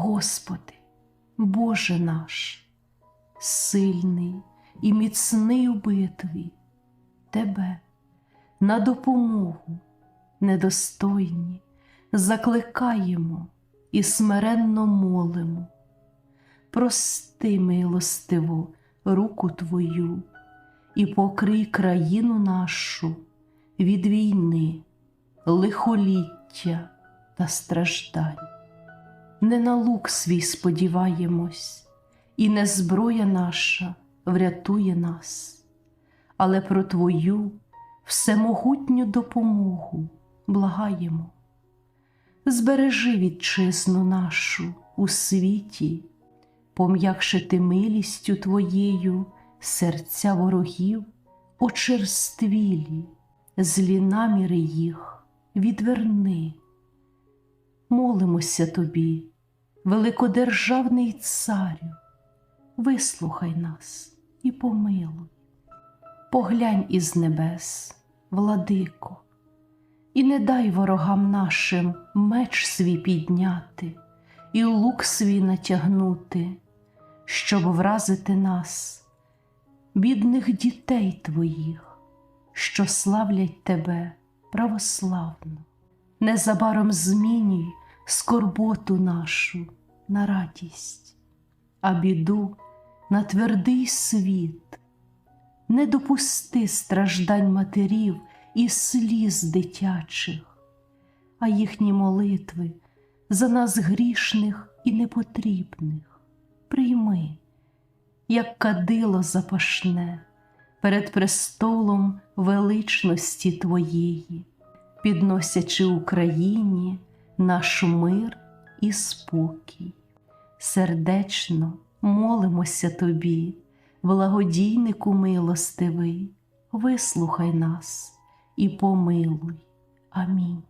Господи, Боже наш, сильний і міцний у битві, Тебе на допомогу недостойні закликаємо і смиренно молимо. Прости, милостиво, руку Твою і покрий країну нашу від війни, лихоліття та страждань. Не на лук свій сподіваємось, і не зброя наша врятує нас, але про Твою всемогутню допомогу благаємо. Збережи вітчизну нашу у світі, пом'якшити милістю Твоєю серця ворогів, очерствілі, злі наміри їх відверни. Молимося тобі, великодержавний царю, вислухай нас і помилуй. Поглянь із небес, владико, і не дай ворогам нашим меч свій підняти і лук свій натягнути, щоб вразити нас, бідних дітей твоїх, що славлять тебе православно. Незабаром змінюй скорботу нашу на радість, а біду на твердий світ. Не допусти страждань матерів і сліз дитячих, а їхні молитви за нас грішних і непотрібних прийми, як кадило запашне перед престолом величності Твоєї, підносячи Україні наш мир і спокій. Сердечно молимося Тобі, благодійнику милостивий, вислухай нас і помилуй. Амінь.